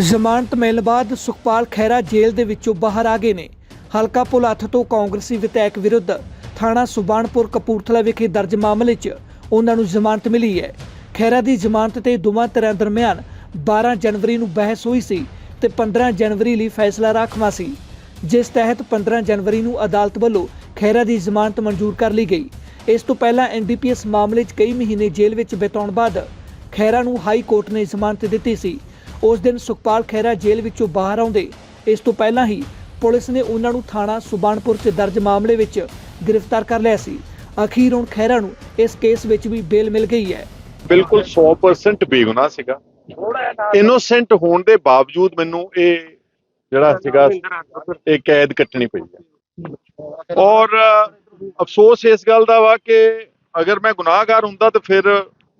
ਜ਼ਮਾਨਤ ਮਿਲਣ ਬਾਅਦ ਸੁਖਪਾਲ ਖਹਿਰਾ ਜੇਲ੍ਹ ਦੇ ਵਿੱਚੋਂ ਬਾਹਰ ਆ ਗਏ ਨੇ। ਹਲਕਾ ਭੁਲੱਥ ਤੋਂ ਕਾਂਗਰਸੀ ਵਿਧਾਇਕ ਵਿਰੁੱਧ ਥਾਣਾ ਸੁਬਾਨਪੁਰ ਕਪੂਰਥਲਾ ਵਿਖੇ ਦਰਜ ਮਾਮਲੇ 'ਚ ਉਹਨਾਂ ਨੂੰ ਜ਼ਮਾਨਤ ਮਿਲੀ ਹੈ। ਖਹਿਰਾ ਦੀ ਜ਼ਮਾਨਤ ਤੇ ਦੋਵਾਂ ਧਿਰਾਂ ਦਰਮਿਆਨ 12 ਜਨਵਰੀ ਨੂੰ ਬਹਿਸ ਹੋਈ ਸੀ ਤੇ 15 ਜਨਵਰੀ ਲਈ ਫੈਸਲਾ ਰਾਖਵਾ ਸੀ। ਜਿਸ ਤਹਿਤ 15 ਜਨਵਰੀ ਨੂੰ ਅਦਾਲਤ ਵੱਲੋਂ ਖਹਿਰਾ ਦੀ ਜ਼ਮਾਨਤ ਮਨਜ਼ੂਰ ਕਰ ਲਈ ਗਈ। ਇਸ ਤੋਂ ਪਹਿਲਾਂ ਐਨਡੀਪੀਐਸ ਮਾਮਲੇ 'ਚ ਕਈ ਮਹੀਨੇ ਜੇਲ੍ਹ ਵਿੱਚ ਬਿਤਾਉਣ ਬਾਅਦ ਖਹਿਰਾ ਨੂੰ ਹਾਈ ਕੋਰਟ ਨੇ ਜ਼ਮਾਨਤ ਦਿੱਤੀ ਸੀ। ਉਸ ਦਿਨ ਸੁਖਪਾਲ ਖਹਿਰਾ ਜੇਲ੍ਹ ਵਿੱਚੋਂ ਬਾਹਰ ਆਉਂਦੇ। ਇਸ ਤੋਂ ਪਹਿਲਾਂ ਹੀ ਪੁਲਿਸ ਨੇ ਉਹਨਾਂ ਨੂੰ ਥਾਣਾ ਸੁਬਾਨਪੁਰ 'ਚ ਦਰਜ ਮਾਮਲੇ ਵਿੱਚ ਗ੍ਰਿਫਤਾਰ ਕਰ ਲਿਆ ਸੀ। ਅਖੀਰ ਹੁਣ ਖਹਿਰਾ ਨੂੰ ਇਸ ਕੇਸ ਵਿੱਚ ਵੀ ਬੇਲ ਮਿਲ ਗਈ ਹੈ। ਬਿਲਕੁਲ 100% ਬੇਗੁਨਾਹ ਸੀਗਾ। ਇਨੋਸੈਂਟ ਹੋਣ ਦੇ ਬਾਵਜੂਦ ਮੈਨੂੰ ਇਹ ਜਿਹੜਾ ਸੀਗਾ, ਇਹ ਕੈਦ ਕੱਟਣੀ ਪਈ ਹੈ। ਔਰ ਅਫਸੋਸ ਇਸ ਗੱਲ ਦਾ ਵਾ ਕਿ ਅਗਰ ਮੈਂ ਗੁਨਾਹਗਾਰ ਹੁੰਦਾ ਤਾਂ ਫਿਰ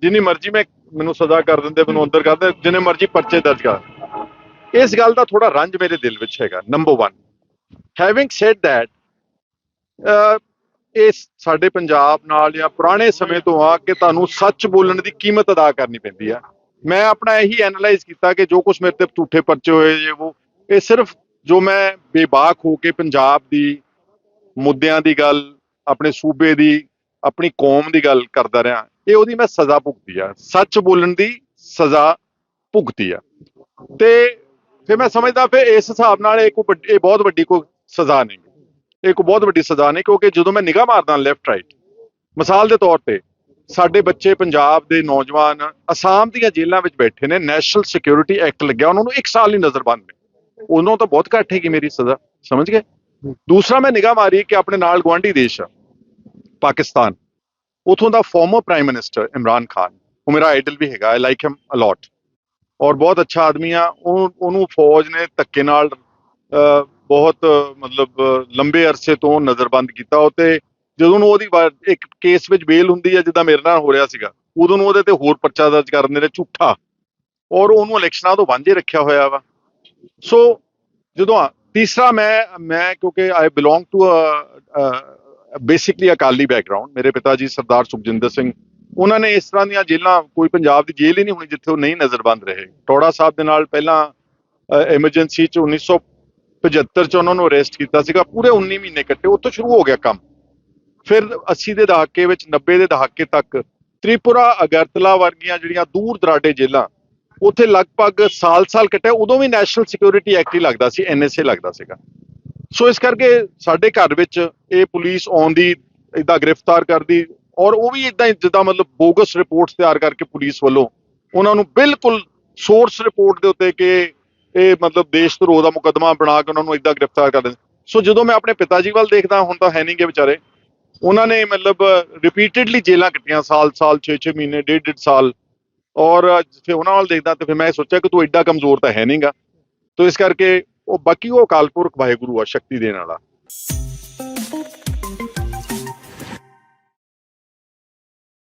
ਜਿੰਨੀ ਮਰਜ਼ੀ ਮੈਂ ਮੈਨੂੰ ਸਜ਼ਾ ਕਰ ਦਿੰਦੇ, ਮੈਨੂੰ ਅੰਦਰ ਕਰਦੇ ਜਿੰਨੇ ਮਰਜ਼ੀ ਪਰਚੇ ਦਰਜ ਕਰ। ਇਸ ਗੱਲ ਦਾ ਥੋੜਾ ਰੰਜ ਮੇਰੇ ਦਿਲ ਵਿੱਚ ਹੈਗਾ ਨੰਬਰ 1 ਹੈਵਿੰਗ ਸੈਡ ਥੈਟ ਇਹ ਸਾਡੇ ਪੰਜਾਬ ਨਾਲ ਜਾਂ ਪੁਰਾਣੇ ਸਮੇਂ ਤੋਂ ਆ ਕਿ ਤੁਹਾਨੂੰ ਸੱਚ ਬੋਲਣ ਦੀ ਕੀਮਤ ਅਦਾ ਕਰਨੀ ਪੈਂਦੀ ਆ। ਮੈਂ ਆਪਣਾ ਇਹੀ ਐਨਲਾਈਜ਼ ਕੀਤਾ ਕਿ ਜੋ ਕੁਝ ਮੇਰੇ ਤੇ ਝੂਠੇ ਪਰਚੇ ਹੋਏ ਜੇ, ਉਹ ਇਹ ਸਿਰਫ ਜੋ ਮੈਂ ਬੇਬਾਕ ਹੋ ਕੇ ਪੰਜਾਬ ਦੀ ਮੁੱਦਿਆਂ ਦੀ ਗੱਲ, ਆਪਣੇ ਸੂਬੇ ਦੀ, ਆਪਣੀ ਕੌਮ ਦੀ ਗੱਲ ਕਰਦਾ ਰਿਹਾ। ਇਹ ਉਹਦੀ ਮੈਂ ਸਜ਼ਾ ਭੁਗਤੀ ਆ। ਸੱਚ ਬੋਲਣ ਦੀ ਸਜ਼ਾ ਭੁਗਤੀ ਆ। ਤੇ ਫਿਰ ਮੈਂ ਸਮਝਦਾ ਫਿਰ ਇਸ ਹਿਸਾਬ ਨਾਲ ਇਹ ਕੋਈ ਵੱਡੀ- ਇਹ ਬਹੁਤ ਵੱਡੀ ਕੋਈ ਸਜ਼ਾ ਨਹੀਂ। ਇਹ ਕੋਈ ਬਹੁਤ ਵੱਡੀ ਸਜ਼ਾ ਨਹੀਂ ਕਿਉਂਕਿ ਜਦੋਂ ਮੈਂ ਨਿਗਾਹ ਮਾਰਦਾ ਲੈਫਟ ਰਾਈਟ ਮਿਸਾਲ ਦੇ ਤੌਰ ਤੇ ਸਾਡੇ ਬੱਚੇ ਪੰਜਾਬ ਦੇ ਨੌਜਵਾਨ ਅਸਾਮ ਦੀਆਂ ਜੇਲ੍ਹਾਂ ਵਿੱਚ ਬੈਠੇ ਨੇ ਨੈਸ਼ਨਲ ਸਿਕਿਉਰਿਟੀ ਐਕਟ ਲੱਗਿਆ, ਉਹਨਾਂ ਨੂੰ 1 ਸਾਲ ਹੀ ਨਜ਼ਰਬੰਦ ਨੇ। ਉਹਨਾਂ ਤੋਂ ਬਹੁਤ ਘੱਟ ਹੈਗੀ ਮੇਰੀ ਸਜ਼ਾ, ਸਮਝ ਗਏ? ਦੂਸਰਾ ਮੈਂ ਨਿਗਾਹ ਮਾਰੀ ਕਿ ਆਪਣੇ ਨਾਲ ਗਵਾਂਢੀ ਦੇਸ਼ ਆ, ਪਾਕਿਸਤਾਨ। ਉਥੋਂ ਦਾ former prime minister Imran Khan, ਉਹ ਮੇਰਾ ਆਈਡਲ ਵੀ ਹੈਗਾ ਆਈ ਲਾਈਕ ਹਿਮ ਅਲੋਟ ਔਰ ਬਹੁਤ ਅੱਛਾ ਆਦਮੀ ਆ, ਉਹ, ਉਹਨੂੰ ਫੌਜ ਨੇ ਧੱਕੇ ਨਾਲ ਬਹੁਤ, ਮਤਲਬ, ਲੰਬੇ ਅਰਸੇ ਤੋਂ ਨਜ਼ਰਬੰਦ ਕੀਤਾ। ਉਹ ਤੇ ਜਦੋਂ ਉਹਦੀ ਇੱਕ ਕੇਸ ਵਿੱਚ ਬੇਲ ਹੁੰਦੀ ਹੈ ਜਿੱਦਾਂ ਮੇਰੇ ਨਾਲ ਹੋ ਰਿਹਾ ਸੀਗਾ, ਉਦੋਂ ਨੂੰ ਉਹਦੇ ਤੇ ਹੋਰ ਪਰਚਾ ਦਰਜ ਕਰਨ ਦੇ ਨੇ ਝੂਠਾ। ਔਰ ਉਹਨੂੰ ਇਲੈਕਸ਼ਨਾਂ ਤੋਂ ਵਾਂਝੇ ਰੱਖਿਆ ਹੋਇਆ ਵਾ। ਸੋ ਜਦੋਂ ਆ- ਤੀਸਰਾ ਮੈਂ ਮੈਂ ਕਿਉਂਕਿ I belong to basically Akali background ਮੇਰੇ ਪਿਤਾ ਜੀ ਸਰਦਾਰ ਸੁਖਜਿੰਦਰ ਸਿੰਘ, ਉਹਨਾਂ ਨੇ ਇਸ ਤਰ੍ਹਾਂ ਦੀਆਂ ਜੇਲ੍ਹਾਂ, ਕੋਈ ਪੰਜਾਬ ਦੀ ਜੇਲ੍ਹ ਹੀ ਨਹੀਂ ਹੋਣੀ ਜਿੱਥੇ ਉਹ ਨਹੀਂ ਨਜ਼ਰਬੰਦ ਰਹੇ। ਟੋੜਾ ਸਾਹਿਬ ਦੇ ਨਾਲ ਪਹਿਲਾਂ ਐਮਰਜੈਂਸੀ ਚ 1975 ਚ ਉਹਨਾਂ ਨੂੰ ਅਰੈਸਟ ਕੀਤਾ ਸੀਗਾ, ਪੂਰੇ 19 ਮਹੀਨੇ ਕੱਟੇ ਉੱਥੋਂ ਸ਼ੁਰੂ ਹੋ ਗਿਆ ਕੰਮ। ਫਿਰ 80 ਦੇ ਦਹਾਕੇ ਵਿੱਚ 90 ਦੇ ਦਹਾਕੇ ਤੱਕ, ਤ੍ਰਿਪੁਰਾ, ਅਗਰਤਲਾ ਵਰਗੀਆਂ ਜਿਹੜੀਆਂ ਦੂਰ ਦਰਾਡੇ ਜੇਲ੍ਹਾਂ, ਉੱਥੇ ਲਗਭਗ ਸਾਲ-ਸਾਲ ਕੱਟਿਆ, ਉਦੋਂ ਵੀ ਨੈਸ਼ਨਲ ਸਿਕਿਉਰਿਟੀ ਐਕਟ ਹੀ ਲੱਗਦਾ ਸੀ ਐਨਐਸਏ ਲੱਗਦਾ ਸੀਗਾ। ਸੋ ਇਸ ਕਰਕੇ ਸਾਡੇ ਘਰ ਵਿੱਚ ਇਹ ਪੁਲਿਸ ਆਉਂਦੀ ਇਦਾਂ ਗ੍ਰਿਫਤਾਰ ਕਰਦੀ ਔਰ ਉਹ ਵੀ ਇਦਾਂ ਜਿੱਦਾਂ ਮਤਲਬ ਬੋਗਸ ਰਿਪੋਰਟਸ ਤਿਆਰ ਕਰਕੇ ਪੁਲਿਸ ਵੱਲੋਂ ਉਹਨਾਂ ਨੂੰ ਬਿਲਕੁਲ ਸੋਰਸ ਰਿਪੋਰਟ ਦੇ ਉੱਤੇ ਕਿ ਇਹ ਮਤਲਬ ਦੇਸ਼ ਧਰੋਹ ਦਾ ਮੁਕੱਦਮਾ ਬਣਾ ਕੇ ਉਹਨਾਂ ਨੂੰ ਇਦਾਂ ਗ੍ਰਿਫਤਾਰ ਕਰ ਦਿੰਦੇ। ਸੋ ਜਦੋਂ ਮੈਂ ਆਪਣੇ ਪਿਤਾ ਜੀ ਵੱਲ ਦੇਖਦਾ, ਹੁਣ ਤਾਂ ਹੈ ਨਹੀਂਗੇ ਵਿਚਾਰੇ। ਉਹਨਾਂ ਨੇ ਮਤਲਬ ਰਿਪੀਟਿਡਲੀ ਜੇਲਾਂ ਕੱਟੀਆਂ ਸਾਲ ਸਾਲ 6-6 ਮਹੀਨੇ, ਡੇਢ ਡੇਢ ਸਾਲ। ਔਰ ਫਿਰ ਉਹਨਾਂ ਵੱਲ ਦੇਖਦਾ ਤੇ ਫਿਰ ਮੈਂ ਸੋਚਿਆ ਕਿ ਤੂੰ ਐਡਾ ਕਮਜ਼ੋਰ ਤਾਂ ਹੈ ਨਹੀਂਗਾ। ਤੋ ਇਸ ਕਰਕੇ ਉਹ ਬਾਕੀ ਉਹ ਅਕਾਲ ਪੁਰਖ ਵਾਹਿਗੁਰੂ ਆ ਸ਼ਕਤੀ ਦੇਣ ਵਾਲਾ।